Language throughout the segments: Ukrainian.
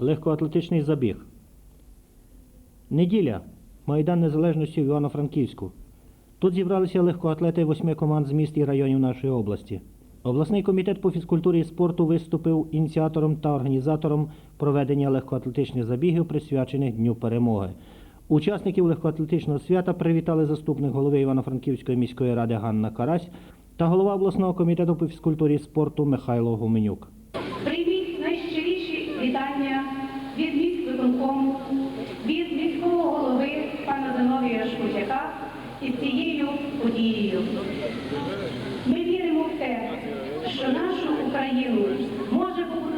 Легкоатлетичний забіг. Неділя. Майдан Незалежності в Івано-Франківську. Тут зібралися легкоатлети восьми команд з міст і районів нашої області. Обласний комітет по фізкультурі і спорту виступив ініціатором та організатором проведення легкоатлетичних забігів, присвячених Дню перемоги. Учасників легкоатлетичного свята привітали заступник голови Івано-Франківської міської ради Ганна Карась та голова обласного комітету по фізкультурі і спорту Михайло Гуменюк.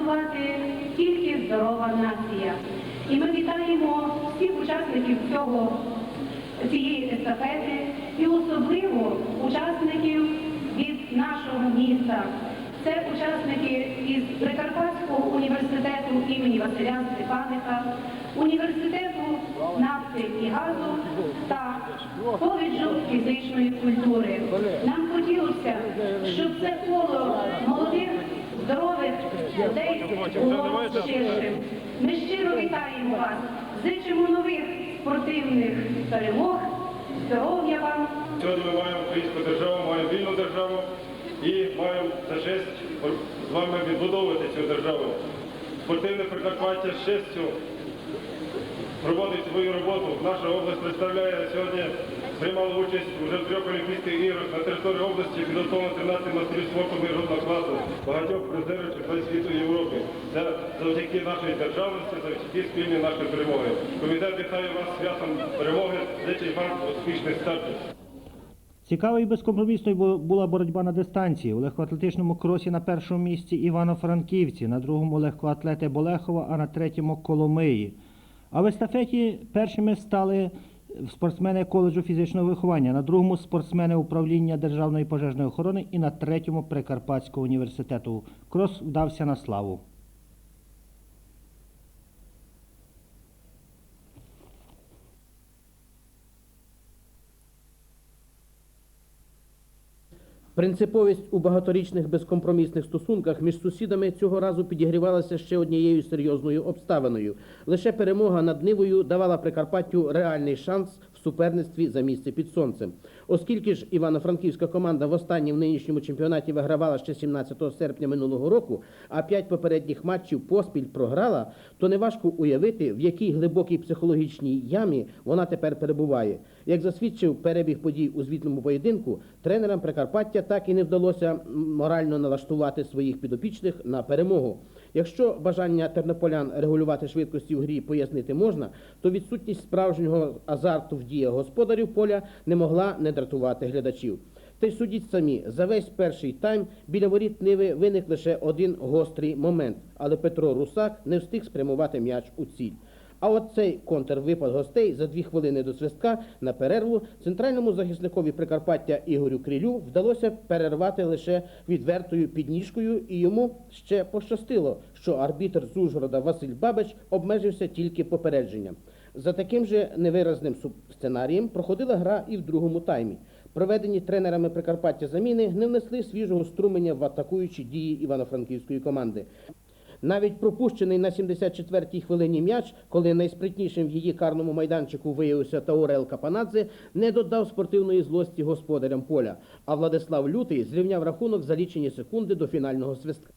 Побудувати тільки здорова нація. І ми вітаємо всіх учасників цього цієї естафети і особливо учасників від нашого міста. Це учасники із Прикарпатського університету імені Василя Степаника, університету нафти і газу та коледжу фізичної культури. Нам хотілося, щоб це коло молодих, здорових людей було ширшим. Ми щиро вітаємо вас, зичимо нових спортивних перемог, здоров'я вам. Сьогодні ми маємо українську державу, маємо вільну державу і маємо за честь з вами відбудовувати цю державу. Спортивне Прикарпаття з честю проводить свою роботу. Наша область представляє сьогодні, приймала участь вже в трьох Олімпійських іграх на території області, підготовлено 13 мастерів спорту міжнародного класу, багатьох призерів чемпіонатів світу Європи. Це завдяки нашій державності, завдяки спільній нашої перемоги. Комітет вітає вас святом перемоги, зичить вам успішних стартів. Цікавою і безкомпромісною була боротьба на дистанції. У легкоатлетичному кросі на першому місці Івано-Франківці, на другому легкоатлети Болехова, а на третьому Коломиї. А в естафеті першими стали спортсмени коледжу фізичного виховання, на другому спортсмени управління Державної пожежної охорони і на третьому Прикарпатського університету. Крос вдався на славу. Принциповість у багаторічних безкомпромісних стосунках між сусідами цього разу підігрівалася ще однією серйозною обставиною. Лише перемога над Нивою давала Прикарпаттю реальний шанс суперництві за місце під сонцем. Оскільки ж івано-франківська команда в нинішньому чемпіонаті вигравала ще 17 серпня минулого року, а п'ять попередніх матчів поспіль програла, то неважко уявити, в якій глибокій психологічній ямі вона тепер перебуває. Як засвідчив перебіг подій у звітному поєдинку, тренерам Прикарпаття так і не вдалося морально налаштувати своїх підопічних на перемогу. Якщо бажання тернополян регулювати швидкості в грі пояснити можна, то відсутність справжнього азарту в діях господарів поля не могла не дратувати глядачів. Та й судіть самі, за весь перший тайм біля воріт Ниви виник лише один гострий момент, але Петро Русак не встиг спрямувати м'яч у ціль. А от цей контрвипад гостей за дві хвилини до свистка на перерву центральному захисникові Прикарпаття Ігорю Крілю вдалося перервати лише відвертою підніжкою, і йому ще пощастило, що арбітр з Ужгорода Василь Бабич обмежився тільки попередженням. За таким же невиразним сценарієм проходила гра і в другому таймі. Проведені тренерами Прикарпаття заміни не внесли свіжого струменя в атакуючі дії івано-франківської команди. Навіть пропущений на 74-й хвилині м'яч, коли найспритнішим в її карному майданчику виявився Таурел Капанадзе, не додав спортивної злості господарям поля. А Владислав Лютий зрівняв рахунок за лічені секунди до фінального свистка.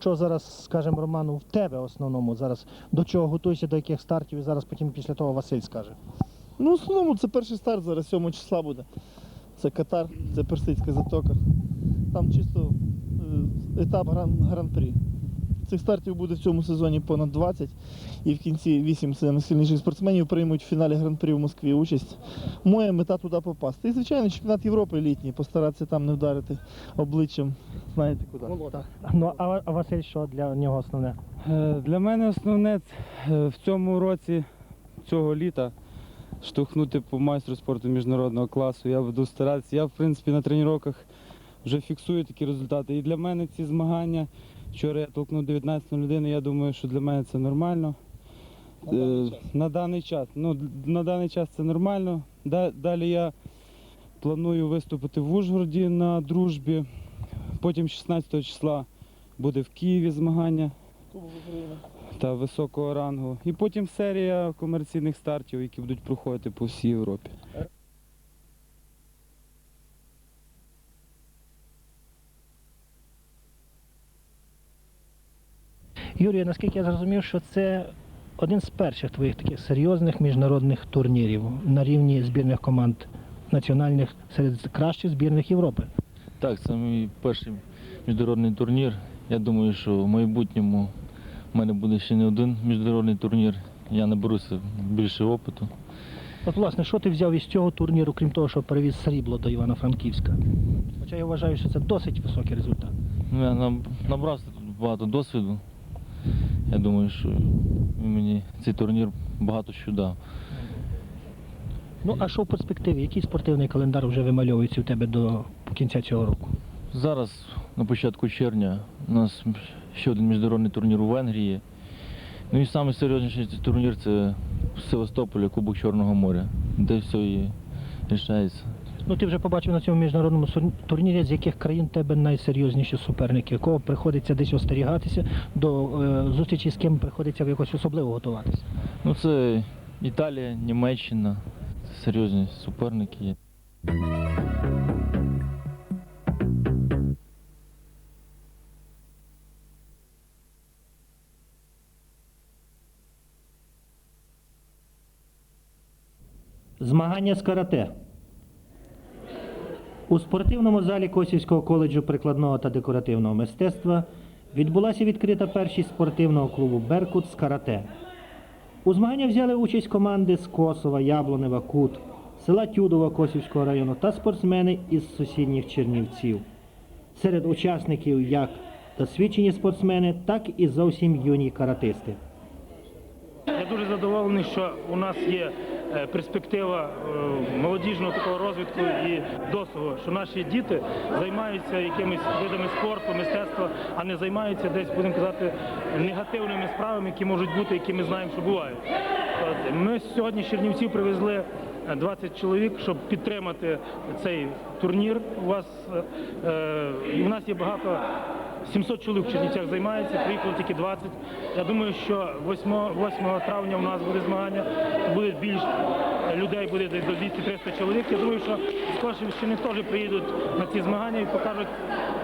Що зараз, скажемо, Роману, в тебе основному зараз до чого готуєшся, до яких стартів, і зараз потім після того Василь скаже. Ну, в основному це перший старт, зараз 7 числа буде. Це Катар, це Персидська затока. Там чисто е, етап гран, гран-прі. Цих стартів буде в цьому сезоні понад 20. І в кінці 8 найсильніших спортсменів приймуть в фіналі гран-прі в Москві участь. Моя мета туди попасти. І, звичайно, чемпіонат Європи літній, постаратися там не вдарити обличчям. Знаєте куди. Ну а, а Василь, що для нього основне? Е, Для мене основне е, в цьому році, цього літа, штовхнути по майстру спорту міжнародного класу. Я буду старатися. Я, в принципі, на тренуваннях вже фіксую такі результати. І для мене ці змагання, вчора я толкнув 19 людини, я думаю, що для мене це нормально. Е, На даний час. Ну, на даний час це нормально. Далі я планую виступити в Ужгороді на дружбі. Потім 16 числа буде в Києві змагання та високого рангу. І потім серія комерційних стартів, які будуть проходити по всій Європі. Юрій, наскільки я зрозумів, що це один з перших твоїх таких серйозних міжнародних турнірів на рівні збірних команд національних серед кращих збірних Європи. Так, це мій перший міжнародний турнір. Я думаю, що в майбутньому в мене буде ще не один міжнародний турнір. Я наберуся більше опиту. От, власне, що ти взяв із цього турніру, крім того, що перевіз срібло до Івано-Франківська? Хоча я вважаю, що це досить високий результат. Ну, я набрався тут багато досвіду. Я думаю, що мені цей турнір багато що дав. Ну, а що в перспективі? Який спортивний календар вже вимальовується у тебе до кінця цього року? Зараз, на початку червня, у нас ще один міжнародний турнір у Венгрії. Ну і найсерйозніший турнір це в Севастополі, Кубок Чорного моря, де все і рішається. Ну, ти вже побачив на цьому міжнародному турнірі, з яких країн тебе найсерйозніші суперники, кого приходиться десь остерігатися, до е, зустрічі з ким приходиться якось особливо готуватися. Ну це Італія, Німеччина, серйозні суперники є. Змагання з карате. У спортивному залі Косівського коледжу прикладного та декоративного мистецтва відбулася відкрита першість спортивного клубу Беркут з карате. У змагання взяли участь команди з Косова, Яблунева, Кут, села Тюдова Косівського району та спортсмени із сусідніх Чернівців. Серед учасників як досвідчені спортсмени, так і зовсім юні каратисти. Я дуже задоволений, що у нас є перспектива е, молодіжного такого розвитку і досвіду, що наші діти займаються якимись видами спорту, мистецтва, а не займаються десь, будемо казати, негативними справами, які можуть бути, які ми знаємо, що бувають. Ми сьогодні з Чернівців привезли е, 20 чоловік, щоб підтримати цей турнір. У вас е, е, у нас є багато 700 чоловік в Чернівцях займається, приїхало тільки 20. Я думаю, що 8, 8 травня у нас буде змагання, буде більш людей, буде десь до 200-300 чоловік. Я думаю, що з Кошівщини теж приїдуть на ці змагання і покажуть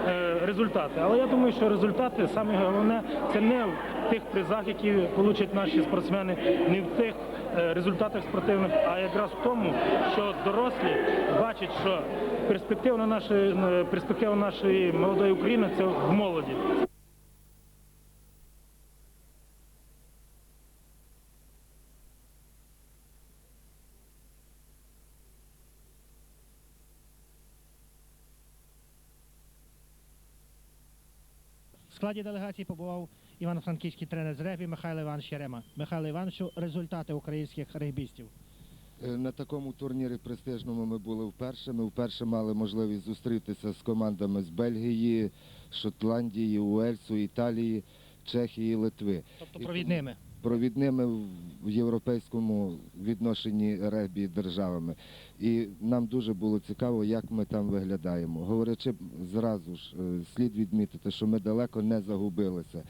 е, результати. Але я думаю, що результати саме головне це не в тих призах, які получать наші спортсмени, не в тих результатах спортивних, а якраз в тому, що дорослі бачать, що перспектива нашої е, перспектива нашої молодої України це в молоді. В складі делегації побував івано-франківський тренер з регбі Михайло Іванович Ярема. Михайло Івановичу, результати українських регбістів. Е, На такому турнірі престижному ми були вперше. Ми вперше мали можливість зустрітися з командами з Бельгії, Шотландії, Уельсу, Італії, Чехії, Литви. Тобто провідними. Провідними в європейському відношенні регбі державами. І нам дуже було цікаво, як ми там виглядаємо. Говорячи зразу ж, е, слід відмітити, що ми далеко не загубилися.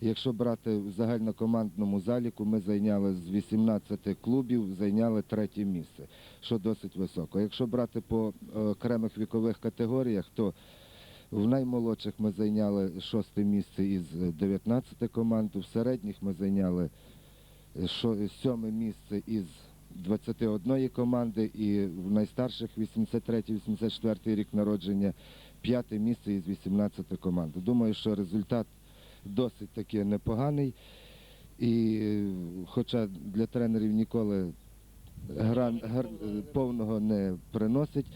Якщо брати в загальнокомандному заліку, ми зайняли з 18 клубів, зайняли третє місце, що досить високо. Якщо брати по е, окремих вікових категоріях, то в наймолодших ми зайняли шосте місце із е, 19 команд, в середніх ми зайняли е, сьоме місце із 21 команди, і в найстарших 83-84 рік народження п'яте місце із 18 команд. Думаю, що результат досить таки непоганий. І е, хоча для тренерів ніколи гра, гр- е, повного не приносить,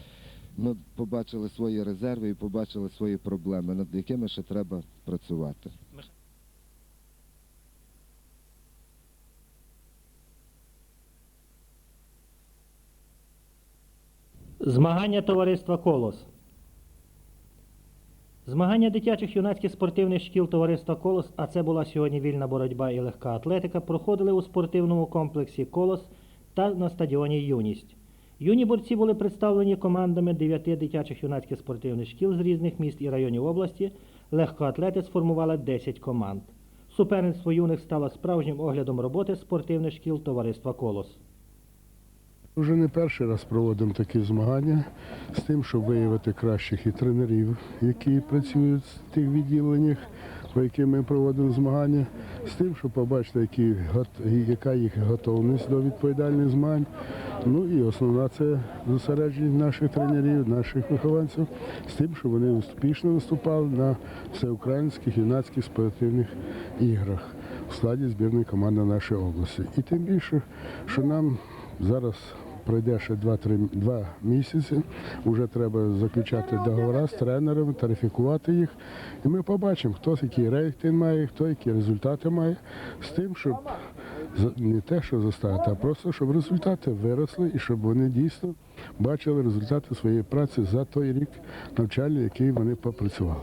ми побачили свої резерви і побачили свої проблеми, над якими ще треба працювати. Змагання товариства Колос. Змагання дитячих юнацьких спортивних шкіл товариства Колос, а це була сьогодні вільна боротьба і легка атлетика, проходили у спортивному комплексі Колос та на стадіоні Юність. Юні борці були представлені командами дев'яти дитячих юнацьких спортивних шкіл з різних міст і районів області. Легкоатлети сформували 10 команд. Суперництво юних стало справжнім оглядом роботи спортивних шкіл товариства Колос. Вже не перший раз проводимо такі змагання з тим, щоб виявити кращих і тренерів, які працюють в тих відділеннях, по яким ми проводимо змагання, з тим, щоб побачити, які, яка їх готовність до відповідальних змагань. Ну і основна це зосередження наших тренерів, наших вихованців, з тим, щоб вони успішно виступали на всеукраїнських юнацьких спортивних іграх у складі збірної команди нашої області. І тим більше, що нам зараз пройде ще 2-3 два місяці. Вже треба заключати договори з тренерами, тарифікувати їх. І ми побачимо, хто який рейтинг має, хто які результати має, з тим, щоб не те, що заставити, а просто щоб результати виросли і щоб вони дійсно бачили результати своєї праці за той рік навчальний, який вони попрацювали.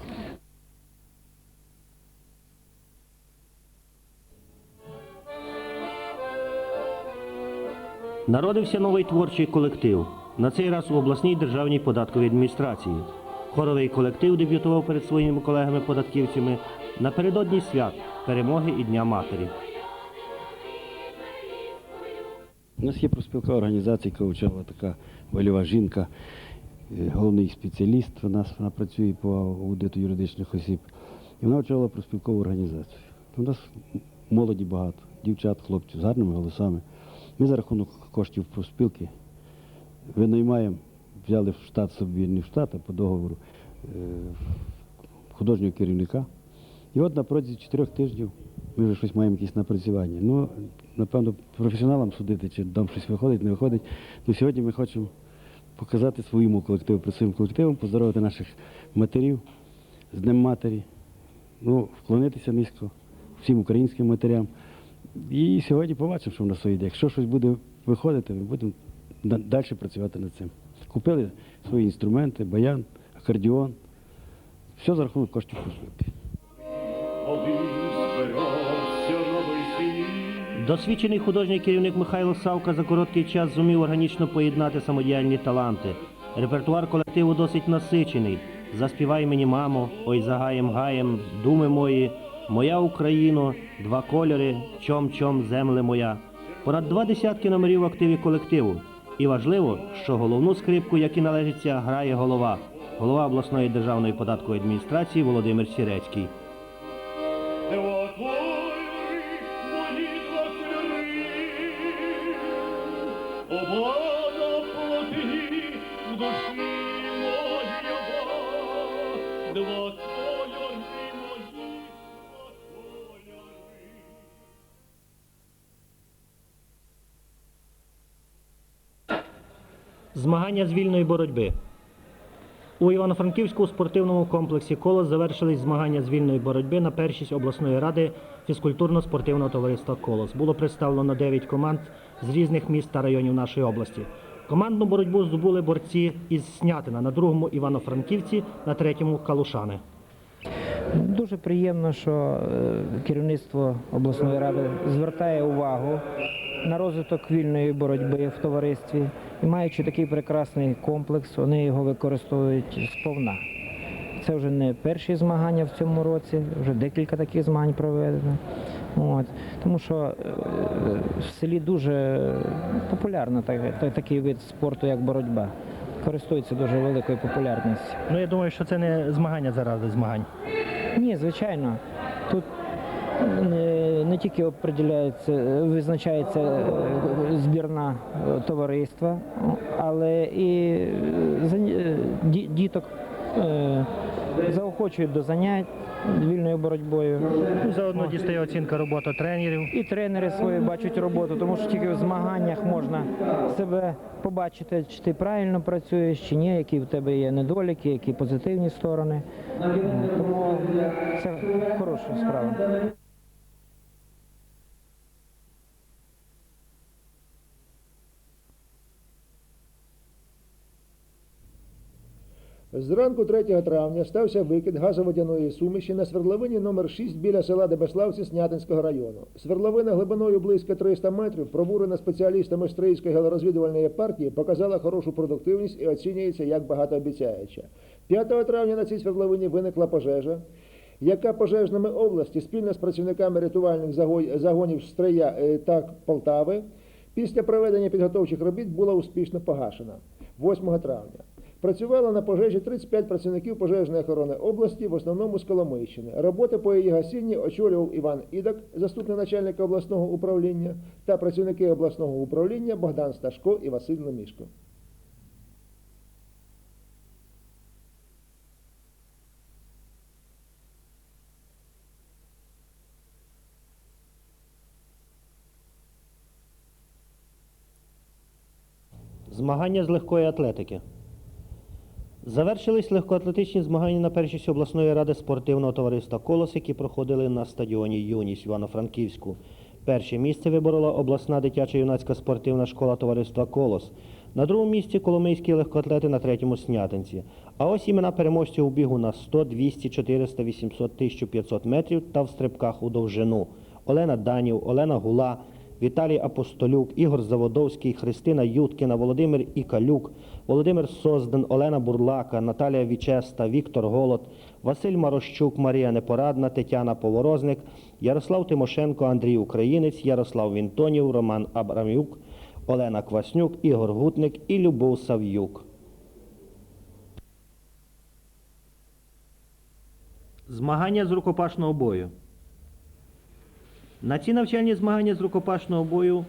Народився новий творчий колектив. На цей раз у обласній державній податковій адміністрації. Хоровий колектив дебютував перед своїми колегами-податківцями напередодні свят перемоги і Дня Матері. У нас є профспілка організації Ковчова, така вольова жінка, е, головний спеціаліст. У нас вона працює по аудиту юридичних осіб. І вона очолила профспілкову організацію. У нас молоді багато, дівчат, хлопців з гарними голосами. Ми за рахунок коштів профспілки винаймаємо, взяли в штат собі, не в штат, по договору е, художнього керівника. І от на протязі чотирьох тижнів ми вже щось маємо якісь напрацювання. Ну, напевно, професіоналам судити, чи там щось виходить, не виходить. Ну, сьогодні ми хочемо показати своєму колективу, своїм колективом, поздоровити наших матерів з Днем Матері, ну, вклонитися низько всім українським матерям. І сьогодні побачимо, що в нас вийде. Якщо щось буде виходити, ми будемо далі працювати над цим. Купили свої інструменти, баян, акордіон. Все за рахунок коштів профспілки. Досвідчений художній керівник Михайло Савка за короткий час зумів органічно поєднати самодіяльні таланти. Репертуар колективу досить насичений. Заспівай мені, мамо, ой загаєм гаєм, думи мої, моя Україно, два кольори, чом чом земле моя. Понад два десятки номерів в активі колективу. І важливо, що головну скрипку, як і належиться, грає голова. Голова обласної державної податкової адміністрації Володимир Сірецький. Змагання з вільної боротьби. У Івано-Франківському спортивному комплексі «Колос» завершились змагання з вільної боротьби на першість обласної ради фізкультурно-спортивного товариства «Колос». Було представлено 9 команд з різних міст та районів нашої області. Командну боротьбу здобули борці із Снятина на другому Івано-Франківці, на третьому Калушани. Дуже приємно, що е, керівництво обласної ради звертає увагу на розвиток вільної боротьби в товаристві. І маючи такий прекрасний комплекс, вони його використовують сповна. Це вже не перші змагання в цьому році, вже декілька таких змагань проведено. От. Тому що е, в селі дуже популярно так- такий вид спорту, як боротьба. Користується дуже великою популярністю. Ну я думаю, що це не змагання заради змагань. Ні, звичайно. Тут не, не тільки определяється, визначається е, збірна е, товариства, але і е, е, діток е, заохочують до занять вільною боротьбою. Заодно дістає оцінка роботи тренерів. І тренери свої бачать роботу, тому що тільки в змаганнях можна себе побачити, чи ти правильно працюєш, чи ні, які в тебе є недоліки, які позитивні сторони. Тому це хороша справа. Зранку 3 травня стався викид газоводяної суміші на свердловині номер 6 біля села Дебеславці Снятинського району. Свердловина глибиною близько 300 метрів, пробурена спеціалістами Стрийської геологорозвідувальної партії, показала хорошу продуктивність і оцінюється як багатообіцяюча. 5 травня на цій свердловині виникла пожежа, яка пожежними області спільно з працівниками рятувальних загонів Стрия е, та Полтави після проведення підготовчих робіт була успішно погашена 8 травня. Працювало на пожежі 35 працівників пожежної охорони області, в основному з Коломийщини. Роботи по її гасінні очолював Іван Ідак, заступник начальника обласного управління, та працівники обласного управління Богдан Сташко і Василь Лемішко. Змагання з легкої атлетики. Завершились легкоатлетичні змагання на першість обласної ради спортивного товариства Колос, які проходили на стадіоні Юність Івано-Франківську. Перше місце виборола обласна дитяча юнацька спортивна школа товариства Колос. На другому місці коломийські легкоатлети на третьому снятинці. А ось імена переможців у бігу на 100, 200, 400, 800, 1500 метрів та в стрибках у довжину. Олена Данів, Олена Гула, Віталій Апостолюк, Ігор Заводовський, Христина Юткіна, Володимир Ікалюк, Володимир Создан, Олена Бурлака, Наталія Вічеста, Віктор Голод, Василь Марощук, Марія Непорадна, Тетяна Поворозник, Ярослав Тимошенко, Андрій Українець, Ярослав Вінтонів, Роман Абрамюк, Олена Кваснюк, Ігор Гутник і Любов Сав'юк. Змагання з рукопашного бою. На ці навчальні змагання з рукопашного бою,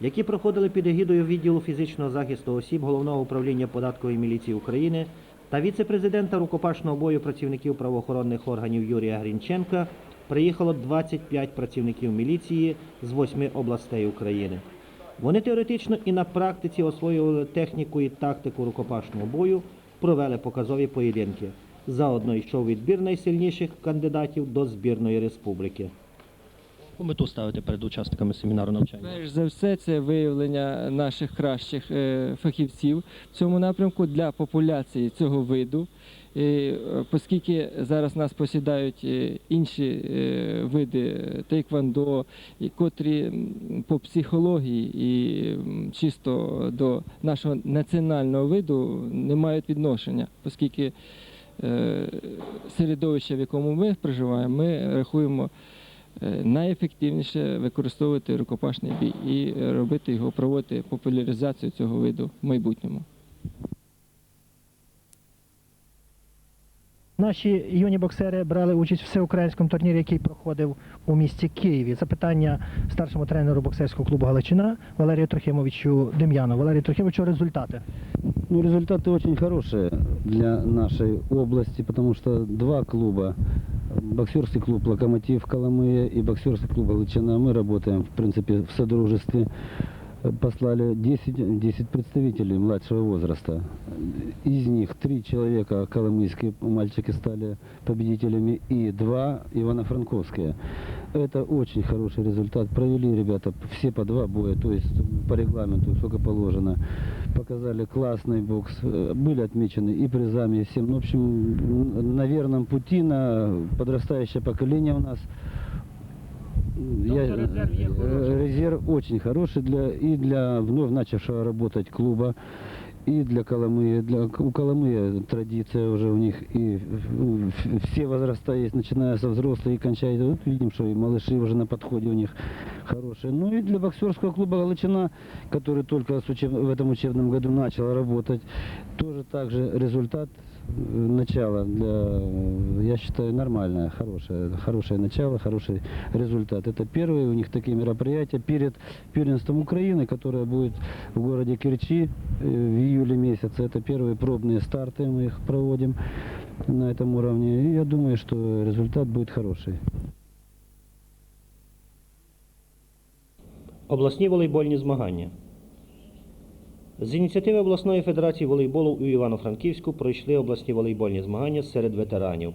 які проходили під егідою відділу фізичного захисту осіб Головного управління податкової міліції України та віце-президента рукопашного бою працівників правоохоронних органів Юрія Грінченка, приїхало 25 працівників міліції з восьми областей України. Вони теоретично і на практиці освоювали техніку і тактику рукопашного бою, провели показові поєдинки. Заодно йшов відбір найсильніших кандидатів до збірної республіки. Мету ставити перед учасниками семінару навчання? Перш за все, це виявлення наших кращих е, фахівців в цьому напрямку для популяції цього виду. Е, Оскільки зараз нас посідають е, інші види тейквондо, і котрі по психології і чисто до нашого національного виду не мають відношення, оскільки середовище, в якому ми проживаємо, ми рахуємо найефективніше використовувати рукопашний бій і робити його, проводити популяризацію цього виду в майбутньому. Наші юні боксери брали участь в всеукраїнському турнірі, який проходив у місті Києві. Запитання старшому тренеру боксерського клубу Галичина Валерію Трохимовичу Дем'яну. Валерій Трохимовичу, результати. Ну, результаты очень хорошие для нашей области, потому что два клуба, боксерский клуб «Локомотив» Коломыя и боксерский клуб «Галичина», мы работаем, в принципе, в содружестве, Э, Послали 10, 10 представителей младшего возраста. Из них три человека коломийские мальчики стали победителями и два ивано-франковские. Это очень хороший результат. Провели ребята все по два боя, то есть по регламенту, сколько положено. Показали классный бокс, были отмечены и призами, и всем. Ну, в общем, на верном пути, на подрастающее поколение у нас. Я, э, резерв очень хороший для, и для вновь начавшего работать клуба, и для Коломыи. Для, у Коломыи традиция уже у них, и ну, в- все возраста есть, начиная со взрослых и кончая. Вот видим, что и малыши уже на подходе у них хорошие. Ну и для боксерского клуба «Галичина», который только с учеб- в этом учебном году начал работать, тоже также результат э, начала для, э, я считаю, нормальное, хорошее, хорошее начало, хороший результат. Это первые у них такие мероприятия перед первенством Украины, которое будет в городе Керчи э, в июле месяце. Это первые пробные старты, мы их проводим на этом уровне. И я думаю, что результат будет хороший. Обласні волейбольні змагання. З ініціативи обласної федерації волейболу у Івано-Франківську пройшли обласні волейбольні змагання серед ветеранів.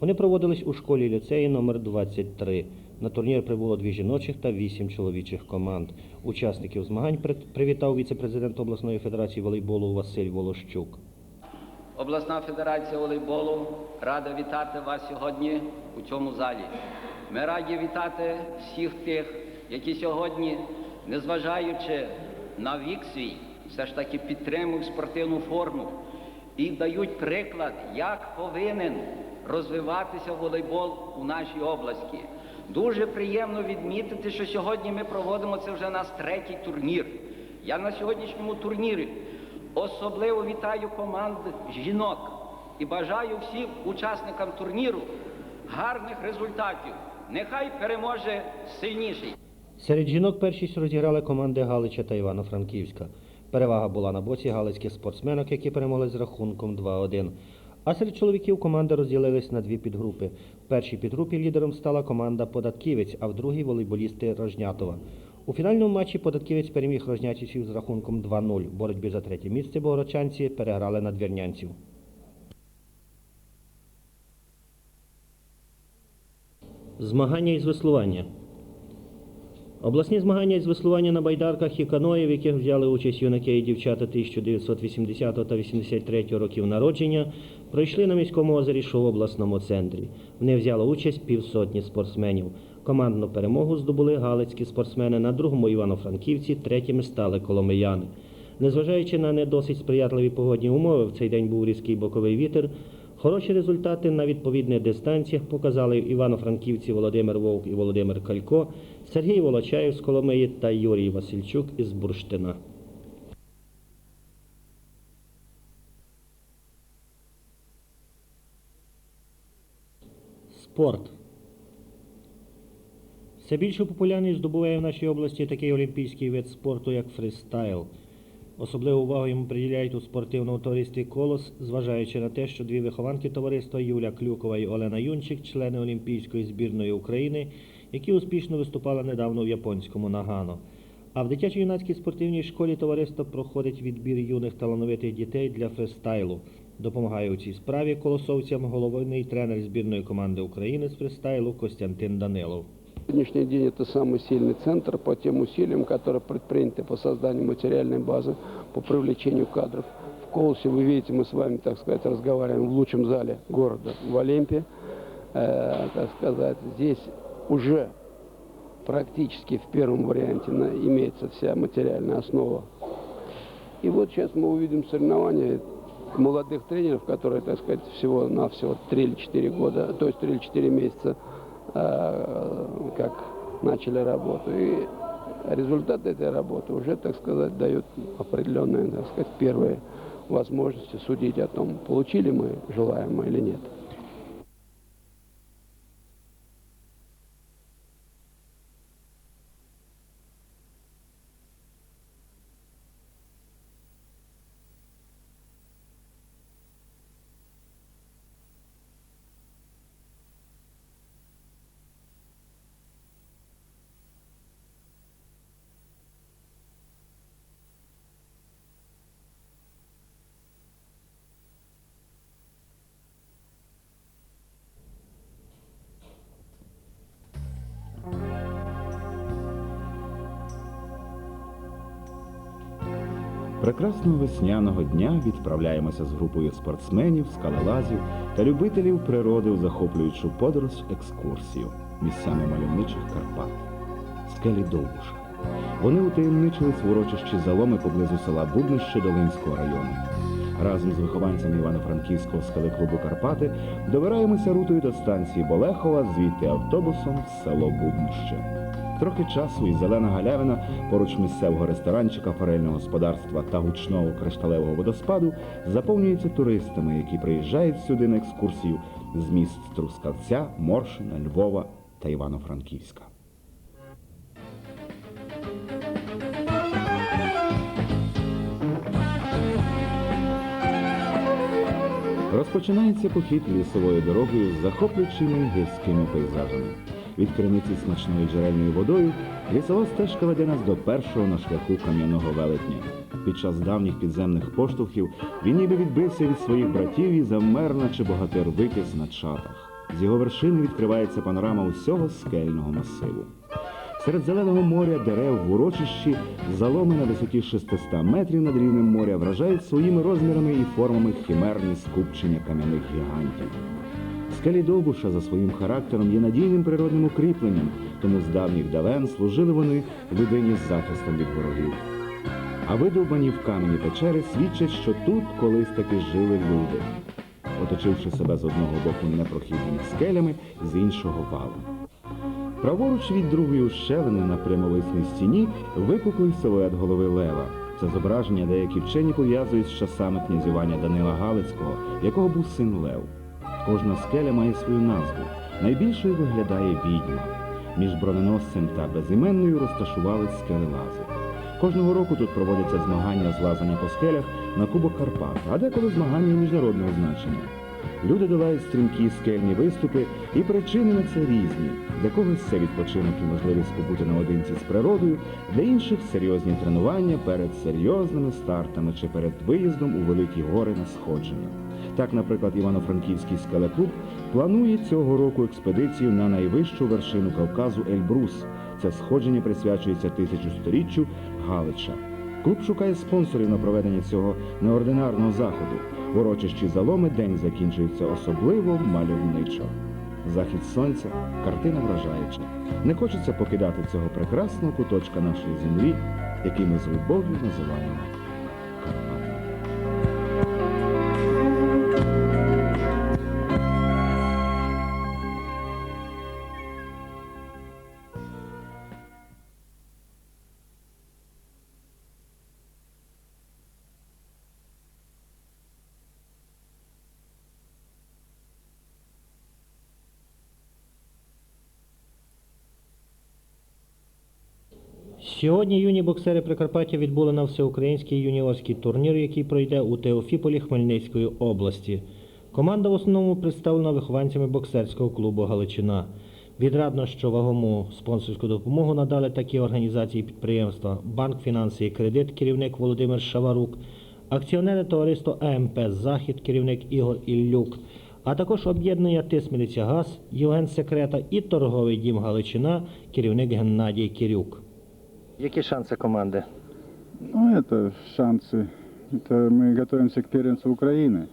Вони проводились у школі ліцеї номер 23 На турнір прибуло дві жіночих та вісім чоловічих команд. Учасників змагань привітав віце-президент обласної федерації волейболу Василь Волощук. обласна федерація волейболу рада вітати вас сьогодні у цьому залі. Ми раді вітати всіх тих, які сьогодні, незважаючи на вік свій, все ж таки підтримують спортивну форму і дають приклад, як повинен розвиватися волейбол у нашій області. Дуже приємно відмітити, що сьогодні ми проводимо це вже наш третій турнір. Я на сьогоднішньому турнірі особливо вітаю команди жінок і бажаю всім учасникам турніру гарних результатів. Нехай переможе сильніший. Серед жінок першість розіграли команди Галича та Івано-Франківська. Перевага була на боці галицьких спортсменок, які перемогли з рахунком 2-1. А серед чоловіків команди розділились на дві підгрупи. В першій підгрупі лідером стала команда Податківець, а в другій волейболісти Рожнятова. У фінальному матчі Податківець переміг Рожнятівців з рахунком 2-0. Боротьбі за третє місце богородчанці переграли надвірнянців. Змагання із веслування. Обласні змагання із веслування на байдарках і каної, в яких взяли участь юнаки і дівчата 1980 та 83 років народження, пройшли на міському озері Шоу в обласному центрі. В них взяло участь півсотні спортсменів. Командну перемогу здобули галицькі спортсмени на другому Івано-Франківці, третіми стали коломияни. Незважаючи на не досить сприятливі погодні умови, в цей день був різкий боковий вітер. Хороші результати на відповідних дистанціях показали івано-франківці Володимир Вовк і Володимир Калько, Сергій Волочаєв з Коломиї та Юрій Васильчук із Бурштина. Спорт. Все більшу популярність здобуває в нашій області такий олімпійський вид спорту, як фристайл. Особливу увагу йому приділяють у спортивному товаристві Колос, зважаючи на те, що дві вихованки товариства Юля Клюкова і Олена Юнчик, члени Олімпійської збірної України, які успішно виступали недавно в японському Нагано. А в дитячо-юнацькій спортивній школі товариство проходить відбір юних талановитих дітей для фристайлу. Допомагає у цій справі колосовцям головний тренер збірної команди України з фристайлу Костянтин Данилов. Сегодняшний день это самый сильный центр по тем усилиям, которые предприняты по созданию материальной базы, по привлечению кадров. В Колосе, вы видите, мы с вами, так сказать, разговариваем в лучшем зале города, в Олимпе. Э, так сказать, здесь уже практически в первом варианте имеется вся материальная основа. И вот сейчас мы увидим соревнования молодых тренеров, которые, так сказать, всего-навсего 3 или 4 года, то есть 3 или 4 месяца как начали работу. И результат этой работы уже, так сказать, дает определенные, так сказать, первые возможности судить о том, получили мы желаемое или нет. Прекрасного весняного дня відправляємося з групою спортсменів, скалолазів та любителів природи в захоплюючу подорож екскурсію місцями мальовничих Карпат. Скелі Довбуша. Вони утаємничили урочищі заломи поблизу села Бубнище Долинського району. Разом з вихованцями Івано-Франківського скелеклубу Карпати добираємося рутою до станції Болехова, звідти автобусом в село Бубнище. Трохи часу і зелена галявина поруч місцевого ресторанчика, форельного господарства та гучного кришталевого водоспаду заповнюється туристами, які приїжджають сюди на екскурсію з міст Трускавця, Моршина, Львова та Івано-Франківська. Розпочинається похід лісовою дорогою з захоплюючими гірськими пейзажами. Від криниці смачною джерельною водою лісова стежка веде нас до першого на шляху кам'яного велетня. Під час давніх підземних поштовхів він ніби відбився від своїх братів і замер, наче богатир викис на чатах. З його вершини відкривається панорама усього скельного масиву. Серед зеленого моря дерев в урочищі заломи на висоті 600 метрів над рівнем моря вражають своїми розмірами і формами химерні скупчення кам'яних гігантів. Скелі Довбуша за своїм характером є надійним природним укріпленням, тому з давніх давен служили вони людині з захистом від ворогів. А видовбані в камені печери свідчать, що тут колись таки жили люди, оточивши себе з одного боку непрохідними скелями, з іншого валом. Праворуч від другої ущелини на прямовисній стіні випуклий силует голови лева. Це зображення деякі вчені пов'язують з часами князювання Данила Галицького, якого був син Лев. Кожна скеля має свою назву. Найбільшою виглядає відьма. Між броненосцем та безіменною розташувались скелелази. Кожного року тут проводяться змагання з лазання по скелях на Кубок Карпат, а деколи змагання міжнародного значення. Люди долають стрімкі скельні виступи, і причини на це різні. Для когось це відпочинок і можливість побути наодинці з природою, для інших серйозні тренування перед серйозними стартами чи перед виїздом у великі гори на сходження. Так, наприклад, Івано-Франківський скелеклуб планує цього року експедицію на найвищу вершину Кавказу Ельбрус. Це сходження присвячується тисячосторіччю Галича. Клуб шукає спонсорів на проведення цього неординарного заходу. В урочищі заломи день закінчується особливо мальовничо. Захід сонця, картина вражаюча. Не хочеться покидати цього прекрасного куточка нашої землі, який ми з любов'ю називаємо Сьогодні юні боксери Прикарпаття відбули на всеукраїнський юніорський турнір, який пройде у Теофіполі Хмельницької області. Команда в основному представлена вихованцями боксерського клубу Галичина. Відрадно, що вагому спонсорську допомогу надали такі організації підприємства Банк фінанси і кредит, керівник Володимир Шаварук, акціонери товариства АМП Захід, керівник Ігор Іллюк, а також об'єднання Тисміниця Газ, Євген Секрета і торговий дім Галичина, керівник Геннадій Кирюк. Які шанси команди? Ну, это шансы. Это мы готовимся к первенству Украины.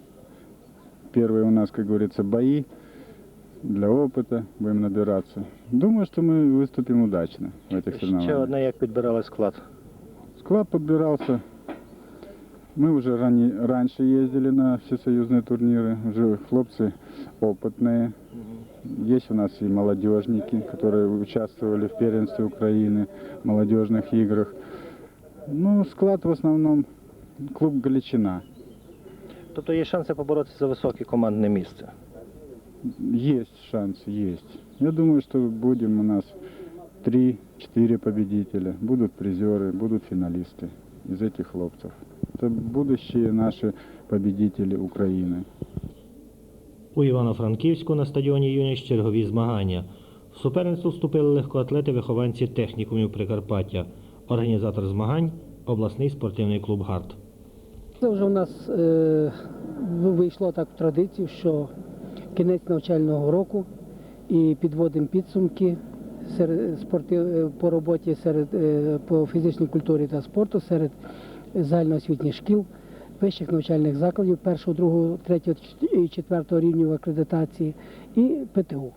Первые у нас, как говорится, бои для опыта, будем набираться. Думаю, что мы выступим удачно в этих Ще соревнованиях. одне, як підбирали склад. Склад подбирался. Мы уже рани- раньше ездили на всесоюзные турниры, уже хлопцы опытные. Есть у нас и молодежники, которые участвовали в первенстве Украины, молодежных играх. Ну, склад в основном клуб Галичина. Тобто є шанси поборотися за високе командне місце. Есть шанс, есть. Я думаю, что будем у нас 3-4 победителя. Будут призеры, будут финалисты из этих хлопцев. Это будущие наши победители Украины. У Івано-Франківську на стадіоні Юність чергові змагання. В суперництво вступили легкоатлети вихованці технікумів Прикарпаття. Організатор змагань обласний спортивний клуб Гард. Це вже у нас е, вийшло так в традицію, що кінець навчального року і підводимо підсумки серед спортив, е, по роботі серед е, по фізичній культурі та спорту серед загальноосвітніх шкіл, вищих навчальних закладів першого, другого, третього і четвертого рівнів акредитації і ПТУ.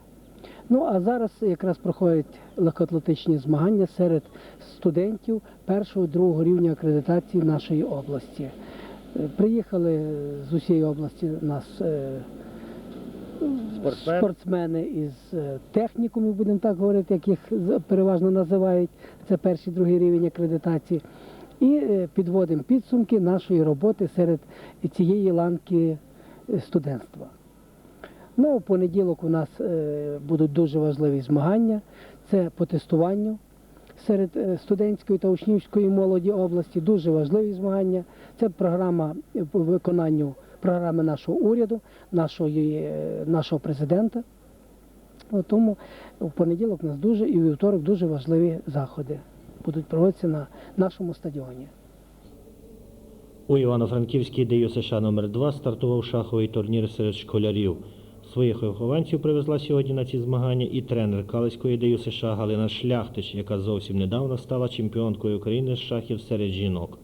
Ну а зараз якраз проходять легкоатлетичні змагання серед студентів першого другого рівня акредитації нашої області. Е, Приїхали з усієї області нас е, Спортсмен. спортсмени із е, технікумів, будемо так говорити, як їх переважно називають. Це перший другий рівень акредитації. І е, підводимо підсумки нашої роботи серед цієї ланки е, студентства. Ну, у понеділок у нас е, будуть дуже важливі змагання. Це по тестуванню серед студентської та учнівської молоді області. Дуже важливі змагання. Це програма по виконанню програми нашого уряду, нашої, нашого президента. Тому в понеділок у нас дуже і вівторок дуже важливі заходи будуть проводитися на нашому стадіоні. У Івано-Франківській ДЮ США номер 2 стартував шаховий турнір серед школярів. Своїх вихованців привезла сьогодні на ці змагання і тренер Калицької ДЮ США Галина Шляхтич, яка зовсім недавно стала чемпіонкою України з шахів серед жінок.